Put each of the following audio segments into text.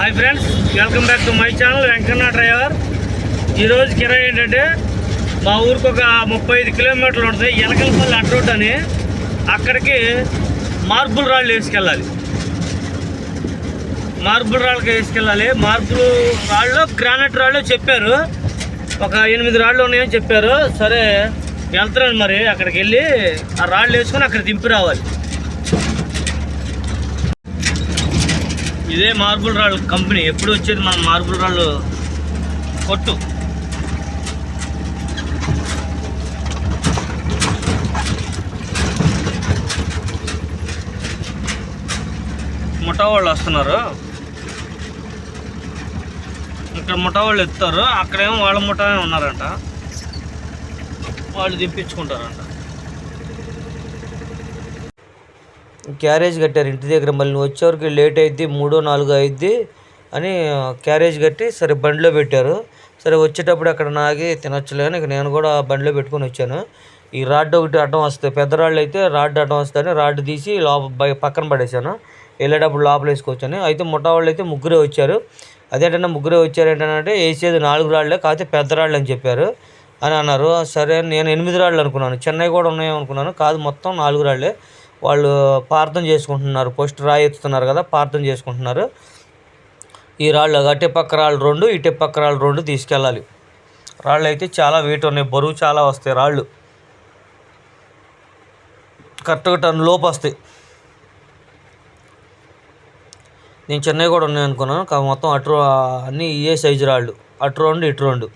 Hi friends welcome back to my channel Venkanna driver. ఈరోజు కిరాయి ఏంటంటే మా ఊరికి ఒక ముప్పై ఐదు కిలోమీటర్లు ఉంటుంది ఎనకలపల్లి అడ్రోడ్ అని. అక్కడికి మార్బుల్ రాళ్ళు వేసుకెళ్ళాలి. మార్బుల్ రాళ్ళకి వేసుకెళ్ళాలి. మార్బుల్ రాళ్ళు గ్రానైట్ రాళ్ళు చెప్పారు. ఒక ఎనిమిది రాళ్ళు ఉన్నాయని చెప్పారు. సరే వెళ్తున్నాను మరి అక్కడికి వెళ్ళి ఆ రాళ్ళు వేసుకొని అక్కడ దింపి రావాలి. ఇదే మార్బుల్ రాళ్ళు కంపెనీ. ఎప్పుడు వచ్చేది మన మార్బుల్ రాళ్ళు? కొట్టు. ముఠా వాళ్ళు వస్తున్నారు. ఇక్కడ ముఠా వాళ్ళు ఎత్తారు అక్కడేమో వాళ్ళ ముఠానే ఉన్నారంట. వాళ్ళు తెప్పించుకుంటారంట. క్యారేజ్ కట్టారు ఇంటి దగ్గర. మళ్ళీ నువ్వు వచ్చేవరకు లేట్ అయిద్ది మూడో నాలుగో అయిద్ది అని క్యారేజ్ కట్టి సరే బండిలో పెట్టారు. సరే వచ్చేటప్పుడు అక్కడ నాగి తినొచ్చులే అని ఇక నేను కూడా బండిలో పెట్టుకొని వచ్చాను. ఈ రాడ్ ఒకటి అడ్డం వస్తుంది. పెద్ద రాళ్ళు అయితే రాడ్ అడ్డం వస్తాయని రాడ్ తీసి లోప పక్కన పడేశాను. వెళ్ళేటప్పుడు లోపల వేసుకొచ్చాను. అయితే ముఠా వాళ్ళు అయితే ముగ్గురే వచ్చారు. అదేంటంటే ముగ్గురే వచ్చారు ఏంటంటే వేసేది నాలుగు రాళ్ళే కాకపోతే పెద్ద రాళ్ళు అని చెప్పారు అని అన్నారు. సరే నేను ఎనిమిది రాళ్ళు అనుకున్నాను. చెన్నై కూడా ఉన్నాయో అనుకున్నాను కాదు మొత్తం నాలుగు రాళ్ళే. వాళ్ళు ప్రార్థన చేసుకుంటున్నారు. ఫస్ట్ రాయి ఎత్తుతున్నారు కదా ప్రార్థన చేసుకుంటున్నారు. ఈ రాళ్ళు అటే పక్క రాళ్ళు రెండు ఇటే పక్క రాళ్ళు రెండు తీసుకెళ్ళాలి. రాళ్ళు అయితే చాలా వెయిట్ ఉన్నాయి. బరువు చాలా వస్తాయి రాళ్ళు. కరెక్ట్గా టన్ లోపు వస్తాయి. నేను చెన్నై కూడా ఉన్నాయి అనుకున్నాను. కా మొత్తం అటు అన్నీ ఏ సైజు రాళ్ళు. అటు రెండు ఇటు రెండు.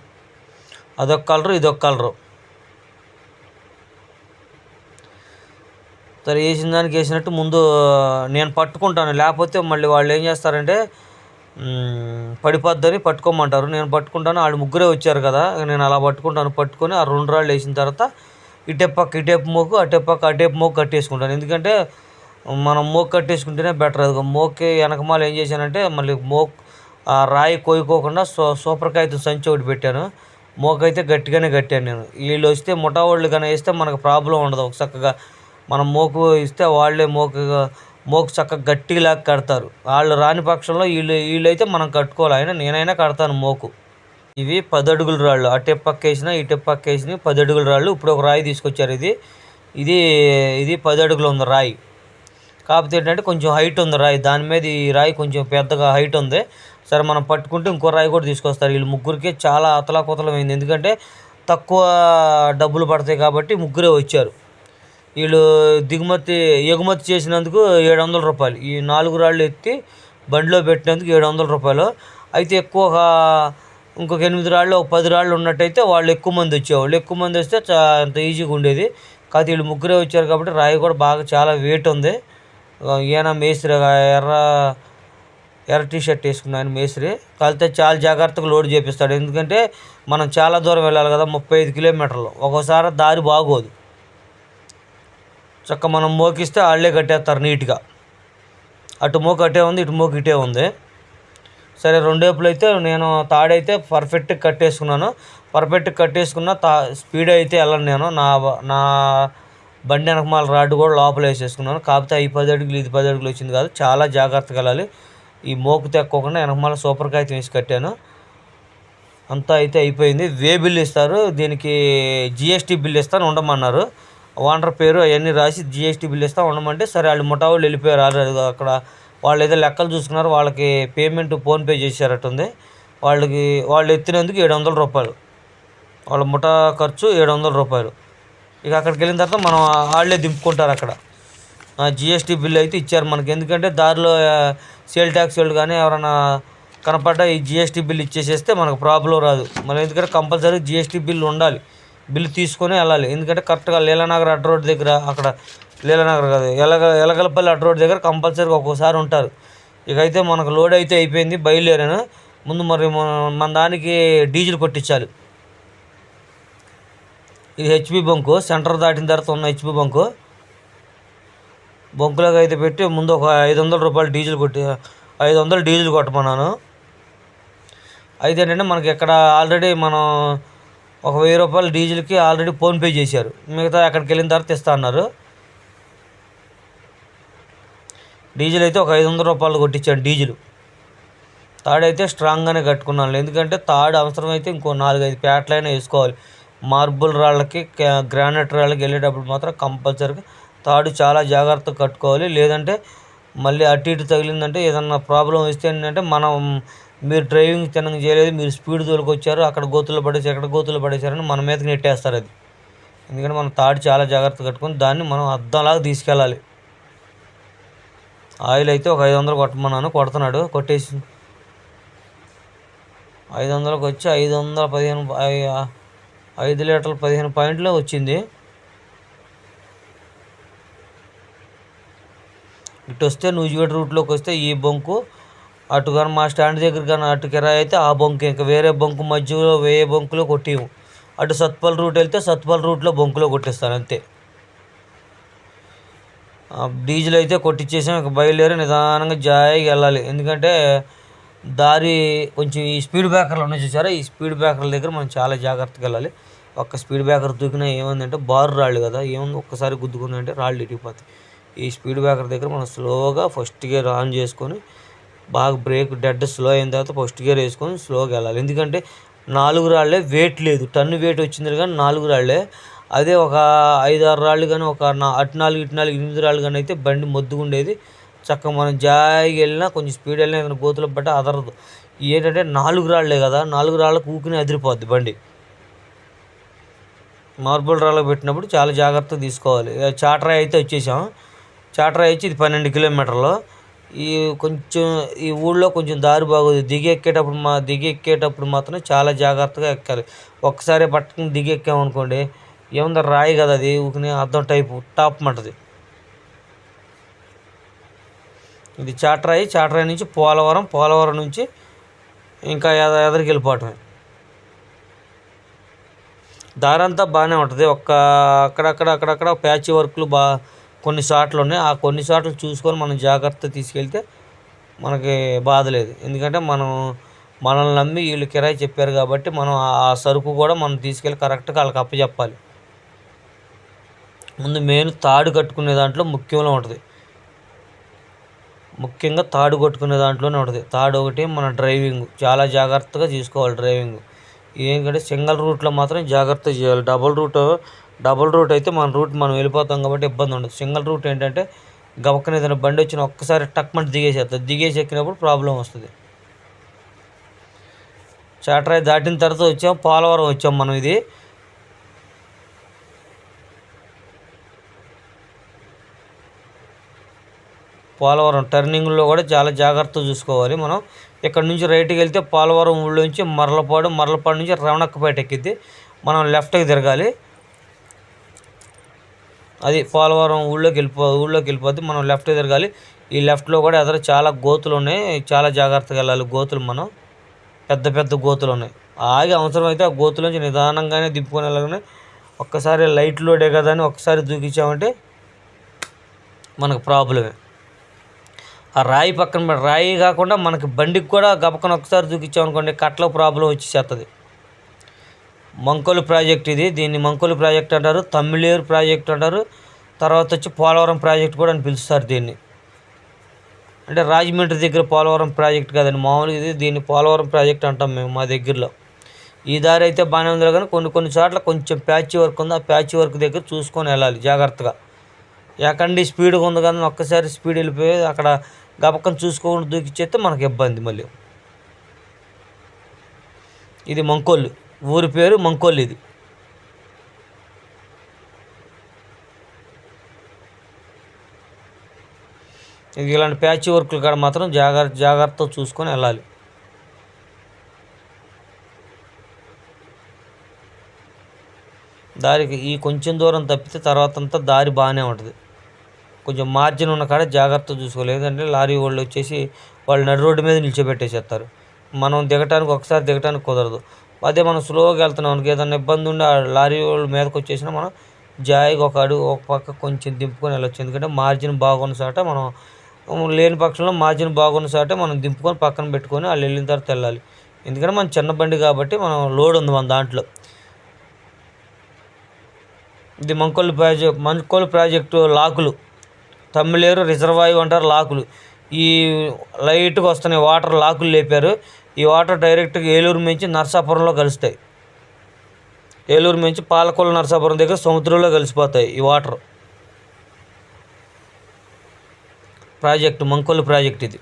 అదొక కలరు ఇదొక కలరు. సరే వేసిన దానికి వేసినట్టు ముందు నేను పట్టుకుంటాను. లేకపోతే మళ్ళీ వాళ్ళు ఏం చేస్తారంటే పడిపోద్దని పట్టుకోమంటారు. నేను పట్టుకుంటాను వాళ్ళు ముగ్గురే వచ్చారు కదా నేను అలా పట్టుకుంటాను పట్టుకొని ఆ రెండు రాళ్ళు వేసిన తర్వాత ఇటే పక్క ఇటేపు మోకు అటే పక్క అటేపు మోకు కట్టేసుకుంటాను. ఎందుకంటే మనం మోకు కట్టేసుకుంటేనే బెటర్. అది మోకే వెనకమాల ఏం చేశానంటే మళ్ళీ మోక్ ఆ రాయి కోయికోకుండా సో సూపర్కాయతో సంచి ఒకటి పెట్టాను. మోకైతే గట్టిగానే కట్టాను నేను. వీళ్ళు వస్తే ముఠా వాళ్ళు కానీ వేస్తే మనకు ప్రాబ్లం ఉండదు. ఒక చక్కగా మనం మోకు ఇస్తే వాళ్ళే మోకు మోకు చక్కగా గట్టిలాగా కడతారు. వాళ్ళు రాని పక్షంలో వీళ్ళు వీళ్ళైతే మనం కట్టుకోవాలి. అయినా నేనైనా కడతాను మోకు. ఇవి పది అడుగుల రాళ్ళు. అటు పక్క వేసిన ఇటు పక్క వేసిన పది అడుగుల రాళ్ళు. ఇప్పుడు ఒక రాయి తీసుకొచ్చారు ఇది. ఇది ఇది పది అడుగులు ఉంది రాయి. కాకపోతే ఏంటంటే కొంచెం హైట్ ఉంది రాయి. దాని మీద ఈ రాయి కొంచెం పెద్దగా హైట్ ఉంది. సరే మనం పట్టుకుంటే ఇంకో రాయి కూడా తీసుకొస్తారు. వీళ్ళు ముగ్గురికి చాలా అతలాకుతలమైంది. ఎందుకంటే తక్కువ డబ్బులు పడతాయి కాబట్టి ముగ్గురే వచ్చారు. వీళ్ళు దిగుమతి ఎగుమతి చేసినందుకు ఏడు వందల రూపాయలు. ఈ నాలుగు రాళ్ళు ఎత్తి బండిలో పెట్టినందుకు ఏడు వందల రూపాయలు. అయితే ఎక్కువ ఇంకొక ఎనిమిది రాళ్ళు ఒక పది రాళ్ళు ఉన్నట్టయితే వాళ్ళు ఎక్కువ మంది వచ్చేవాళ్ళు. ఎక్కువ మంది వస్తే చా అంత ఈజీగా ఉండేది. కాకపోతే వీళ్ళు ముగ్గురే వచ్చారు కాబట్టి రాయి కూడా బాగా చాలా వెయిట్ ఉంది. ఈయన మేస్త్రి ఎర్ర ఎర్ర టీ షర్ట్ వేసుకున్న ఆయన మేస్త్రి. కలితే చాలా జాగ్రత్తగా లోడ్ చేపిస్తాడు. ఎందుకంటే మనం చాలా దూరం వెళ్ళాలి కదా ముప్పై ఐదు కిలోమీటర్లు. ఒక్కోసారి దారి బాగోదు. చక్క మనం మోకిస్తే వాళ్ళే కట్టేస్తారు నీట్గా. అటు మోకు అటే ఉంది ఇటు మోకు ఇటే ఉంది. సరే రెండేపులు అయితే నేను తాడైతే పర్ఫెక్ట్గా కట్టేసుకున్నాను. పర్ఫెక్ట్గా కట్టేసుకున్న తా స్పీడ్ అయితే వెళ్ళను నేను. నా నా బండి వెనకమాల రాడ్డు కూడా లోపల వేసేసుకున్నాను. కాకపోతే ఈ పది అడుగులు ఇది పది అడుగులు వచ్చింది కాదు. చాలా జాగ్రత్తగా వెళ్ళాలి. ఈ మోకు తెక్కోకుండా వెనకమాల సూపర్ కాయ వేసి కట్టాను. అంతా అయితే అయిపోయింది. వే బిల్ ఇస్తారు. దీనికి జిఎస్టీ బిల్ ఇస్తాను ఉండమన్నారు. ఓనర్ పేరు అవన్నీ రాసి జిఎస్టీ బిల్ ఇస్తా ఉండమంటే సరే వాళ్ళు ముఠా వాళ్ళు వెళ్ళిపోయారు అక్కడ. వాళ్ళు ఏదో లెక్కలు చూసుకున్నారు వాళ్ళకి పేమెంట్ ఫోన్పే చేశారట్టుంది. వాళ్ళకి వాళ్ళు ఎత్తినందుకు ఏడు వందల రూపాయలు. వాళ్ళ ముఠా ఖర్చు ఏడు వందల రూపాయలు. ఇక అక్కడికి వెళ్ళిన తర్వాత మనం వాళ్ళే దింపుకుంటారు అక్కడ. జిఎస్టీ బిల్ అయితే ఇచ్చారు మనకి. ఎందుకంటే దారిలో సేల్ ట్యాక్స్ వాళ్ళు కానీ ఎవరైనా కనపడ్డా ఈ జిఎస్టీ బిల్ ఇచ్చేసేస్తే మనకు ప్రాబ్లం రాదు. మనం ఎందుకంటే కంపల్సరీ జిఎస్టీ బిల్ ఉండాలి. బిల్లు తీసుకొని వెళ్ళాలి. ఎందుకంటే కరెక్ట్గా లీలానగర్ అడ్డ రోడ్ దగ్గర అక్కడ లీలానగర్ కాదు ఎలగ ఎలగలపల్లి అడ్డ రోడ్ దగ్గర కంపల్సరీగా ఒక్కోసారి ఉంటారు. ఇక అయితే మనకు లోడ్ అయితే అయిపోయింది బయలుదేరాను. ముందు మరి మన- మన దానికి డీజిల్ కొట్టించాలి. ఇది హెచ్పి బంకు సెంటర్ దాటిన తర్వాత ఉన్న హెచ్పి బంకు. బంకులోకి అయితే పెట్టి ముందు ఒక ఐదు వందల రూపాయలు డీజిల్ కొట్టి ఐదు వందలు డీజిల్ కొట్టమన్నాను. అయితే ఏంటంటే మనకి ఇక్కడ ఆల్రెడీ మనం ఒక వెయ్యి రూపాయలు డీజిల్కి ఆల్రెడీ ఫోన్పే చేశారు. మిగతా అక్కడికి వెళ్ళిన తర్వాత ఇస్తా అన్నారు. డీజిల్ అయితే ఒక ఐదు వందల రూపాయలు కొట్టించాను డీజిల్. తాడు అయితే స్ట్రాంగ్గానే కట్టుకున్నాను. ఎందుకంటే తాడు అవసరమైతే ఇంకో నాలుగైదు పేటలైనా వేసుకోవాలి. మార్బుల్ రాళ్ళకి గ్రానైట్ రాళ్ళకి వెళ్ళేటప్పుడు మాత్రం కంపల్సరీగా తాడు చాలా జాగ్రత్తగా కట్టుకోవాలి. లేదంటే మళ్ళీ అటు ఇటు తగిలిందంటే ఏదన్నా ప్రాబ్లం వస్తే ఏంటంటే మనం మీరు డ్రైవింగ్ తినక చేయలేదు మీరు స్పీడ్ తోలుకొచ్చారు అక్కడ గోతులు పడేసి ఎక్కడ గోతులు పడేశారని మన మీదకి నెట్టేస్తారు అది. ఎందుకంటే మనం తాడు చాలా జాగ్రత్తగా కట్టుకొని దాన్ని మనం అద్దంలాగా తీసుకెళ్ళాలి. ఆయిల్ అయితే ఒక ఐదు వందలు కొట్టమన్నాను కొడుతున్నాడు కొట్టేసి ఐదు వందలకు వచ్చి ఐదు వందల పదిహేను ఐ- ఐదు లీటర్ల పదిహేను పాయింట్లు వచ్చింది. ఇటు వస్తే నూజివేడ్ రూట్లోకి వస్తే ఈ బొంకు అటు కానీ మా స్టాండ్ దగ్గర కానీ అటు కిరాయి అయితే ఆ బొంకు ఇంకా వేరే బొంకు మధ్యలో వేరే బొంకులో కొట్టేము. అటు సత్పల్ రూట్ వెళ్తే సత్పల్ రూట్లో బొంకులో కొట్టేస్తాను అంతే. డీజిల్ అయితే కొట్టించేసాం ఇక బయలుదేరి నిదానంగా జాయిగా వెళ్ళాలి. ఎందుకంటే దారి కొంచెం ఈ స్పీడ్ బ్రేకర్లు ఉన్నాయి చూసారా? ఈ స్పీడ్ బ్రేకర్ల దగ్గర మనం చాలా జాగ్రత్తగా వెళ్ళాలి. ఒక్క స్పీడ్ బ్రేకర్ దూకినా ఏముందంటే బారు రాళ్ళు కదా ఏముంది ఒక్కసారి గుద్దుకుందంటే రాళ్ళు ఇరిగిపోతాయి. ఈ స్పీడ్ బ్రేకర్ దగ్గర మనం స్లోగా ఫస్ట్ గేర్ ఆన్ చేసుకొని బాగా బ్రేక్ డెడ్ స్లో అయిన తర్వాత ఫస్ట్ గేర్ వేసుకొని స్లోగా వెళ్ళాలి. ఎందుకంటే నాలుగు రాళ్ళే వెయిట్ లేదు. టన్ను వెయిట్ వచ్చింది కానీ నాలుగు రాళ్ళే అదే ఒక ఐదు ఆరు రాళ్ళు కానీ ఒక నా అటు నాలుగు ఇటు నాలుగు ఎనిమిది రాళ్ళు కానీ అయితే బండి మొద్దుగుండేది. చక్కగా మనం జాయిగా వెళ్ళినా కొంచెం స్పీడ్ వెళ్ళినా ఏదైనా గోతులు పట్ట అదరదు. ఏంటంటే నాలుగు రాళ్ళే కదా నాలుగు రాళ్ళకు ఊకినే అదిరిపోద్ది బండి. మార్బుల్ రాళ్ళకు పెట్టినప్పుడు చాలా జాగ్రత్తగా తీసుకోవాలి. చాటరాయి అయితే వచ్చేసాం. చాటరాయి వచ్చి ఇది పన్నెండు కిలోమీటర్లు. ఈ కొంచెం ఈ ఊళ్ళో కొంచెం దారి బాగోదు. దిగి ఎక్కేటప్పుడు మా దిగి ఎక్కేటప్పుడు మాత్రం చాలా జాగ్రత్తగా ఎక్కాలి. ఒక్కసారి పట్టుకుని దిగి ఎక్కామనుకోండి ఏముంది రాయి కదా అది ఊకినే అర్థం టైపు టాప్ మంటది ఇది చాటరాయి చాటరాయి నుంచి పోలవరం పోలవరం నుంచి ఇంకా ఎద ఎదరికి వెళ్ళిపోవటమే. దారంతా బాగానే ఉంటుంది. ఒక్క అక్కడక్కడ అక్కడక్కడ ప్యాచ్ వర్క్లు బా కొన్ని సార్లు ఉన్నాయి. ఆ కొన్ని సార్లు చూసుకొని మనం జాగ్రత్త తీసుకెళ్తే మనకి బాధ లేదు. ఎందుకంటే మనం మనల్ని నమ్మి వీళ్ళు కిరాయి చెప్పారు కాబట్టి మనం ఆ- సరుకు కూడా మనం తీసుకెళ్ళి కరెక్ట్గా వాళ్ళకి అప్పచెప్పాలి ముందు మెయిన్ తాడు కట్టుకునే దాంట్లో ముఖ్యంలో ఉంటుంది. ముఖ్యంగా తాడు కొట్టుకునే దాంట్లోనే ఉంటుంది. తాడు ఒకటి మన డ్రైవింగ్. చాలా జాగ్రత్తగా తీసుకోవాలి డ్రైవింగ్. ఏంటంటే సింగిల్ రూట్లో మాత్రం జాగ్రత్త చేయాలి. డబుల్ రూట్ డబుల్ రూట్ అయితే మన రూట్ మనం వెళ్ళిపోతాం కాబట్టి ఇబ్బంది ఉండదు. సింగిల్ రూట్ ఏంటంటే గబక్కన ఏదైనా బండి వచ్చిన ఒక్కసారి టక్మంట దిగేసేస్తుంది దిగేసి ఎక్కినప్పుడు ప్రాబ్లం వస్తుంది. చాటరాయి దాటిన తర్వాత వచ్చాం పోలవరం వచ్చాం మనం ఇది. పోలవరం టర్నింగ్లో కూడా చాలా జాగ్రత్త చూసుకోవాలి మనం. ఇక్కడ నుంచి రైట్కి వెళ్తే పోలవరం ఊళ్ళో నుంచి మరలపాడు మరలపాడు నుంచి రవణక్కపేట ఎక్కిద్ది. మనం లెఫ్ట్కి తిరగాలి. అది పోలవరం ఊళ్ళోకి వెళ్ళిపో ఊళ్ళోకి వెళ్ళిపోద్ది మనం లెఫ్ట్ తిరగాలి ఈ లెఫ్ట్లో కూడా ఎదురు చాలా గోతులు ఉన్నాయి. చాలా జాగ్రత్తగా వెళ్ళాలి గోతులు మనం. పెద్ద పెద్ద గోతులు ఉన్నాయి. ఆగి అవసరమైతే ఆ గోతుల నుంచి నిదానంగానే దింపుకొని వెళ్ళగానే ఒక్కసారి లైట్ లోడే కదా అని ఒక్కసారి దూకించామంటే మనకు ప్రాబ్లమే ఆ రాయి పక్కన రాయి కాకుండా మనకి బండికి కూడా గబకన ఒకసారి దూకించామనుకోండి కట్లో ప్రాబ్లం వచ్చేస్తుంది మంకోలు ప్రాజెక్ట్ ఇది. దీన్ని మంకోలు ప్రాజెక్ట్ అంటారు తమిళేరు ప్రాజెక్ట్ అంటారు. తర్వాత వచ్చి పోలవరం ప్రాజెక్ట్ కూడా అని పిలుస్తారు దీన్ని. అంటే రాజమండ్రి దగ్గర పోలవరం ప్రాజెక్ట్ కదండి మామూలుగా ఇది దీన్ని పోలవరం ప్రాజెక్ట్ అంటాం మేము మా దగ్గరలో. ఈ దారి అయితే బాగానే ఉంది కానీ కొన్ని కొన్ని చోట్ల కొంచెం ప్యాచ్ వర్క్ ఉంది. ఆ ప్యాచ్ వర్క్ దగ్గర చూసుకొని వెళ్ళాలి జాగ్రత్తగా. ఎక్కడి స్పీడ్గా ఉంది కానీ ఒక్కసారి స్పీడ్ వెళ్ళిపోయి అక్కడ గబక్కన చూసుకోకుండా దూకిచ్చేస్తే మనకి ఇబ్బంది మళ్ళీ. ఇది మంకోళ్ళు ఊరి పేరు మంకోళ్ళు ఇది ఇలాంటి ప్యాచ్ వర్క్లు కాడ మాత్రం జాగ్రత్త జాగ్రత్తగా చూసుకొని వెళ్ళాలి. దారికి ఈ కొంచెం దూరం తప్పితే తర్వాత అంతా దారి బాగానే ఉంటుంది. కొంచెం మార్జిన్ ఉన్న కాడ జాగ్రత్త చూసుకోవాలి. ఎందుకంటే లారీ వాళ్ళు వచ్చేసి వాళ్ళు నడి రోడ్డు మీద నిలిచిపెట్టేసేస్తారు మనం దిగటానికి ఒకసారి దిగటానికి కుదరదు. అదే మనం స్లోగా వెళ్తున్నాం అనుకో ఏదైనా ఇబ్బంది ఉండి ఆ లారీ వాళ్ళు మీదకి వచ్చేసినా మనం జాయిగా ఒక అడుగు ఒక పక్క కొంచెం దింపుకొని వెళ్ళొచ్చు. ఎందుకంటే మార్జిన్ బాగున్న చాట మనం లేని పక్షంలో మార్జిన్ బాగున్న చాట మనం దింపుకొని పక్కన పెట్టుకొని వాళ్ళు వెళ్ళిన తర్వాత వెళ్ళాలి. ఎందుకంటే మన చిన్న బండి కాబట్టి మనం లోడ్ ఉంది మన దాంట్లో. ఇది మంకోలు ప్రాజెక్ట్ మంకోలు ప్రాజెక్టు లాకులు. తమ్మిలేరు రిజర్వాయు అంటారు లాకులు. ఈ లైట్గా వస్తున్నాయి వాటర్ లాకులు లేపారు. ఈ వాటర్ డైరెక్ట్గా ఏలూరు నుంచి నర్సాపురంలో కలుస్తాయి. ఏలూరు నుంచి పాలకొల నర్సాపురం దగ్గర సముద్రంలో కలిసిపోతాయి ఈ వాటర్. ప్రాజెక్టు మంకొల్లు ప్రాజెక్ట్ ఇది.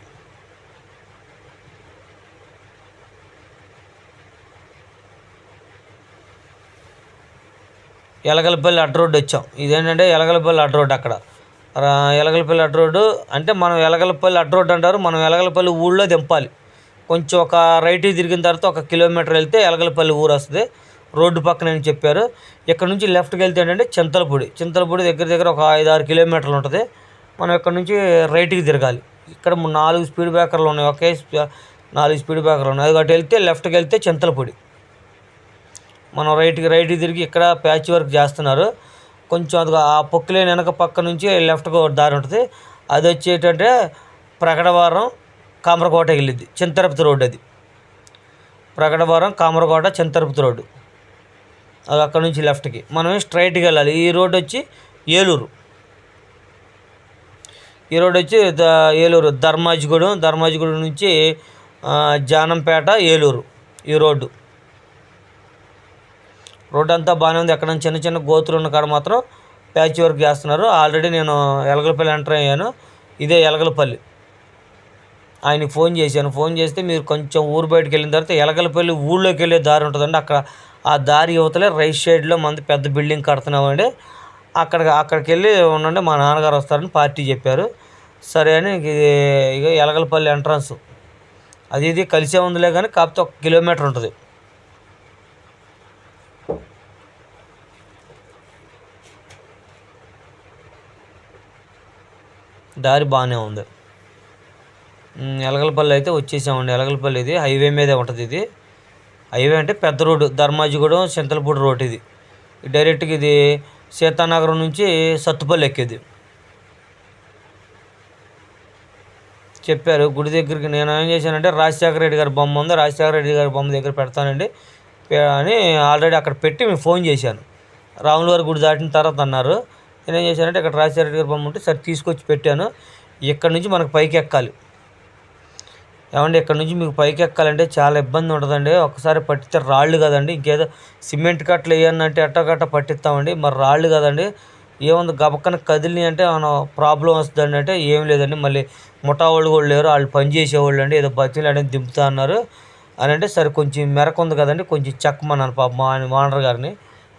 ఎలగలపల్లి అడ్ రోడ్ వచ్చాం. ఇదేంటంటే ఎలగలపల్లి అడ్ రోడ్ అక్కడ. ఎలగలపల్లి అడ్ రోడ్డు అంటే మనం ఎలగలపల్లి అడ్ రోడ్ అంటారు. మనం ఎలగలపల్లి ఊళ్ళో దింపాలి. కొంచెం ఒక రైట్ తిరిగిన తర్వాత ఒక కిలోమీటర్ వెళ్తే ఎలగలపల్లి ఊరు వస్తుంది. రోడ్డు పక్కన అని చెప్పారు. ఇక్కడ నుంచి లెఫ్ట్కి వెళ్తే ఏంటంటే చింతలపూడి. చింతలపూడి దగ్గర దగ్గర ఒక ఐదు ఆరు కిలోమీటర్లు ఉంటుంది. మనం ఇక్కడ నుంచి రైట్కి తిరగాలి. ఇక్కడ నాలుగు స్పీడ్ బ్రేకర్లు ఉన్నాయి. ఒకే స్పీ- నాలుగు స్పీడ్ బ్రేకర్లు ఉన్నాయి. అది అటు వెళ్తే లెఫ్ట్కి వెళ్తే చింతలపూడి. మనం రైట్కి రైట్కి తిరిగి ఇక్కడ ప్యాచ్ వర్క్ చేస్తున్నారు. కొంచెం అది ఆ పొక్కులేని వెనక పక్క నుంచి లెఫ్ట్కి ఒక దారి ఉంటుంది. అది వచ్చేటంటే ప్రకటవారం కామరకోట వెళ్ళింది. చింతరపతి రోడ్డు అది. ప్రకటవరం కామరకోట చింతరపతి రోడ్డు. అది అక్కడ నుంచి లెఫ్ట్కి. మనం స్ట్రైట్కి వెళ్ళాలి. ఈ రోడ్డు వచ్చి ఏలూరు. ఈ రోడ్డు వచ్చి ద- ఏలూరు. ధర్మాజిగూడెం ధర్మాజిగూడెం నుంచి జానంపేట ఏలూరు ఈ రోడ్డు. రోడ్డు అంతా బాగానే ఉంది. ఎక్కడ చిన్న చిన్న గోతులు ఉన్న కాడ మాత్రం ప్యాచ్ వర్క్ చేస్తున్నారు. ఆల్రెడీ నేను ఎలగలపల్లి ఎంటర్ అయ్యాను. ఇదే ఎలగలపల్లి. ఆయనకి ఫోన్ చేశాను ఫోన్ చేస్తే మీరు కొంచెం ఊరు బయటకు వెళ్ళిన తర్వాత ఎలగలపల్లి ఊళ్ళోకి వెళ్ళే దారి ఉంటుందండి. అక్కడ ఆ దారి యువతలే రైట్ సైడ్లో మంది పెద్ద బిల్డింగ్ కడుతున్నామండి. అక్కడ అక్కడికి వెళ్ళి ఉండండి మా నాన్నగారు వస్తారని పార్టీ చెప్పారు. సరే అని ఇక ఇది ఎలగలపల్లి ఎంట్రన్స్. అది ఇది కలిసే ఉందిలే కానీ కాకపోతే ఒక కిలోమీటర్ ఉంటుంది. దారి బాగానే ఉంది. ఎలగలపల్లి అయితే వచ్చేసామండి. ఎలగలపల్లి ఇది హైవే మీదే ఉంటుంది ఇది. హైవే అంటే పెద్ద రోడ్డు ధర్మాజిగూడెం చింతలపూడి రోడ్ ఇది. డైరెక్ట్గా ఇది సీతానగరం నుంచి సత్తుపల్లి ఎక్కేది. చెప్పారు గుడి దగ్గరికి నేను ఏం చేశానంటే రాజశేఖర రెడ్డి గారి బొమ్మ ఉంది. రాజశేఖర రెడ్డి గారి బొమ్మ దగ్గర పెడతానండి. అని ఆల్రెడీ అక్కడ పెట్టి మేము ఫోన్ చేశాను. రాముల వారి గుడి దాటిన తర్వాత అన్నారు. నేనేం చేశానంటే ఇక్కడ రాజశేఖర రెడ్డి గారి బొమ్మ ఉంటే సరే తీసుకొచ్చి పెట్టాను. ఇక్కడ నుంచి మనకు పైకి ఎక్కాలి. ఏమండి ఇక్కడ నుంచి మీకు పైకి ఎక్కాలంటే చాలా ఇబ్బంది ఉంటుందండి ఒకసారి పట్టితే రాళ్ళు కదండి ఇంకేదో సిమెంట్ కట్టలు వేయనంటే ఎట్ట కట్ట పట్టిస్తామండి. మరి రాళ్ళు కదండి ఏముంది గబక్కన కదిలి అంటే మనం ప్రాబ్లం వస్తుందండి అంటే ఏం లేదండి. మళ్ళీ ముఠా వాళ్ళు కూడా లేరు వాళ్ళు పని చేసేవాళ్ళు అండి. ఏదో బతిలు అనేది దింపుతా అన్నారు. అని అంటే సరే కొంచెం మెరక ఉంది కదండి కొంచెం చెక్కమన్నాను పాప మా ఓనర్ గారిని.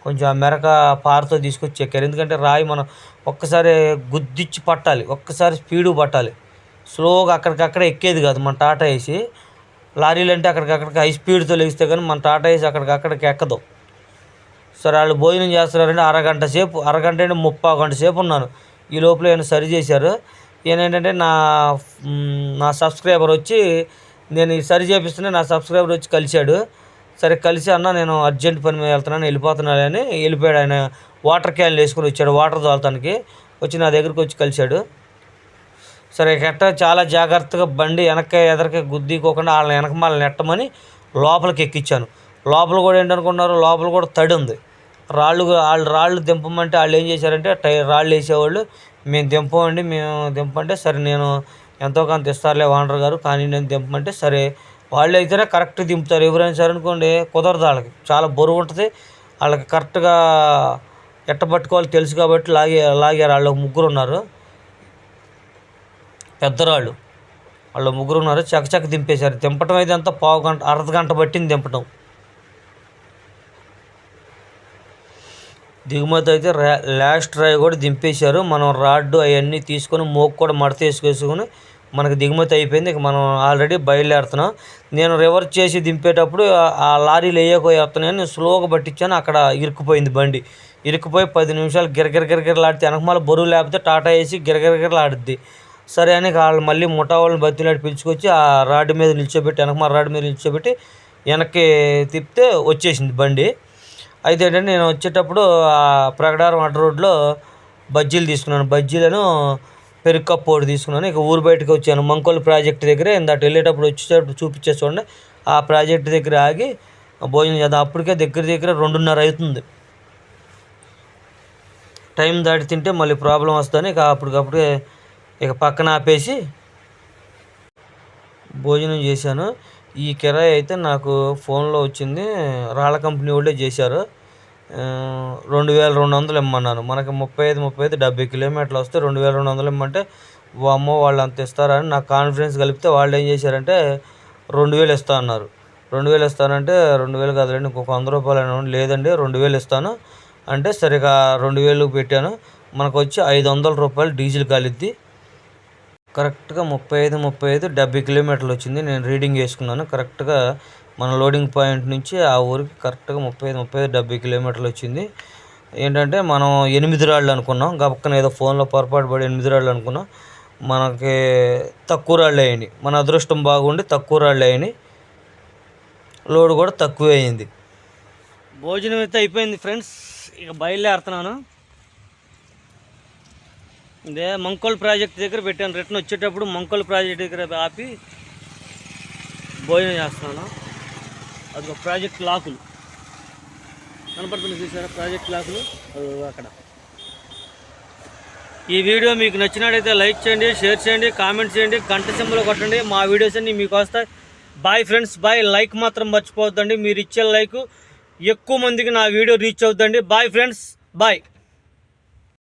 కొంచెం ఆ మెరక పారతో తీసుకొచ్చి చెక్కారు. ఎందుకంటే రాయి మనం ఒక్కసారి గుద్దిచ్చి పట్టాలి ఒక్కసారి స్పీడు పట్టాలి. స్లోగా అక్కడికక్కడ ఎక్కేది కాదు. మన టాటా ఏసి. లారీలు అంటే అక్కడికక్కడికి హై స్పీడ్తో లెగిస్తే కానీ మన టాటా ఏసి అక్కడికక్కడికి ఎక్కదు. సరే వాళ్ళు భోజనం చేస్తున్నారంటే అరగంట సేపు అరగంట అంటే ముప్పై గంట సేపు ఉన్నాను ఈ లోపల ఈయన సరి చేశారు? ఈయన ఏంటంటే నా నా సబ్స్క్రైబర్ వచ్చి నేను సరి చేపిస్తూనే నా సబ్స్క్రైబర్ వచ్చి కలిశాడు. సరే కలిసి అన్న నేను అర్జెంట్ పని మీద వెళ్తున్నాను వెళ్ళిపోతున్నాను అని వెళ్ళిపోయాడు ఆయన. వాటర్ క్యాన్లు వేసుకొని వచ్చాడు వాటర్ తోలతానికి వచ్చి నా దగ్గరికి వచ్చి కలిశాడు. సరే గట్ట చాలా జాగ్రత్తగా బండి వెనక ఎదరికి గుద్దీకోకుండా వాళ్ళని వెనక మళ్ళీ నెట్టమని లోపలికి ఎక్కించాను. లోపల కూడా ఏంటనుకున్నారు? లోపల కూడా తడి ఉంది. రాళ్ళు వాళ్ళు రాళ్ళు దింపమంటే వాళ్ళు ఏం చేశారంటే టై రాళ్ళు వేసేవాళ్ళు మేము దింపమండి మేము దింపంటే సరే నేను ఎంతో కొంత ఇస్తారులే ఓనర్ గారు కానీ నేను దింపమంటే సరే. వాళ్ళు అయితేనే కరెక్ట్ దింపుతారు. ఎవరైనా సరే అనుకోండి కుదరదు వాళ్ళకి. చాలా బరువు ఉంటుంది. వాళ్ళకి కరెక్ట్గా ఎట్ట పట్టుకోవాలి తెలుసు కాబట్టి లాగే లాగారు. వాళ్ళు ముగ్గురు ఉన్నారు పెద్దరాళ్ళు. వాళ్ళు ముగ్గురు ఉన్నారు చకచక దింపేశారు. దింపటం అయితే అంతా పావు గంట అర్ధ గంట పట్టింది దింపటం. దిగుమతి అయితే లాస్ట్ డ్రైవ్ కూడా దింపేశారు. మనం రాడ్డు అవన్నీ తీసుకొని మోక్ కూడా మడత వేసుకొని మనకి దిగుమతి అయిపోయింది. ఇక మనం ఆల్రెడీ బయలుదేరుతున్నాం. నేను రివర్స్ చేసి దింపేటప్పుడు ఆ- లారీలు వేయకపోతున్నాయని నేను స్లోగా పట్టించాను. అక్కడ ఇరుక్కుపోయింది బండి. ఇరుక్కుపోయి పది నిమిషాలు గిరగిరగిరగిరలాడితే వెనకమాల బరువు లేకపోతే టాటా వేసి గిరగిరగిరలాడుద్ది. సరే అని వాళ్ళు మళ్ళీ ముఠా వాళ్ళని బతిలాడి పిలుచుకొచ్చి ఆ రాడ్డు మీద నిల్చోబెట్టి వెనక రాడ్డు మీద నిల్చోబెట్టి వెనక్కి తిప్పితే వచ్చేసింది బండి. అయితే ఏంటంటే నేను వచ్చేటప్పుడు ఆ ప్రగడారం అడ్డ రోడ్లో బజ్జీలు తీసుకున్నాను. బజ్జీలను పెరుగు ఒకటి తీసుకున్నాను. ఇక ఊరు బయటకు వచ్చాను. మంకోల్ ప్రాజెక్ట్ దగ్గర ఇందాట వెళ్ళేటప్పుడు వచ్చేటప్పుడు చూపించే చూడండి. ఆ ప్రాజెక్ట్ దగ్గర ఆగి భోజనం చేద్దాం. అప్పటికే దగ్గర దగ్గర రెండున్నర అవుతుంది. టైం దాటి తింటే మళ్ళీ ప్రాబ్లం వస్తుందని ఇక అప్పటికప్పుడే ఇక పక్కన ఆపేసి భోజనం చేశాను. ఈ కిరాయి అయితే నాకు ఫోన్లో వచ్చింది. రాళ్ళ కంపెనీ వాళ్ళే చేశారు. రెండు వేల రెండు వందలు ఇమ్మన్నాను. మనకి ముప్పై ఐదు ముప్పై ఐదు డెబ్బై కిలోమీటర్లు వస్తే రెండు వేల రెండు వందలు ఇమ్మంటే అమ్మో వాళ్ళు అంత ఇస్తారని నాకు కాన్ఫిడెన్స్ కలిపితే వాళ్ళు ఏం చేశారంటే రెండు వేలు ఇస్తా అన్నారు. రెండు వేలు ఇస్తానంటే రెండు వేలు కాదులేండి ఇంకొక వంద రూపాయలు అయినా లేదండి రెండు వేలు ఇస్తాను అంటే సరిగా రెండు వేలు పెట్టాను. మనకు వచ్చి ఐదు వందల రూపాయలు డీజిల్ కలిద్ది. కరెక్ట్గా ముప్పై ఐదు ముప్పై ఐదు డెబ్బై కిలోమీటర్లు వచ్చింది. నేను రీడింగ్ వేసుకున్నాను. కరెక్ట్గా మన లోడింగ్ పాయింట్ నుంచి ఆ ఊరికి కరెక్ట్గా ముప్పై ఐదు ముప్పై ఐదు డెబ్బై కిలోమీటర్లు వచ్చింది. ఏంటంటే మనం ఎనిమిది రాళ్ళు అనుకున్నాం. గబక్కన ఏదో ఫోన్లో పొరపాటు పడి ఎనిమిది రాళ్ళు అనుకున్నాం. మనకి తక్కువ రాళ్ళు అయ్యాయి మన అదృష్టం బాగుండి తక్కువ రాళ్ళు అయ్యాయి లోడ్ కూడా తక్కువ అయింది. భోజనం అయితే అయిపోయింది ఫ్రెండ్స్. ఇక బయలుదేరుతున్నాను. ఇదే మంకోల్ ప్రాజెక్ట్ దగ్గర పెట్టాను. రిటర్న్ వచ్చేటప్పుడు మంకోల్ ప్రాజెక్ట్ దగ్గర ఆపి భోజనం చేస్తున్నాను అది ఒక ప్రాజెక్ట్ లాకులు. కనపడుతుంది చూసారా? ప్రాజెక్ట్ లాకులు. అక్కడ. ఈ వీడియో మీకు నచ్చినట్టయితే లైక్ చేయండి షేర్ చేయండి కామెంట్ చేయండి గంట సింబల్ కొట్టండి. మా వీడియోస్ అన్నీ మీకు వస్తాయి. బాయ్ ఫ్రెండ్స్ బాయ్ లైక్ మాత్రం మర్చిపోవద్దండి. మీరు ఇచ్చే లైక్ ఎక్కువ మందికి నా వీడియో రీచ్ అవుతుందండి బాయ్ ఫ్రెండ్స్ బాయ్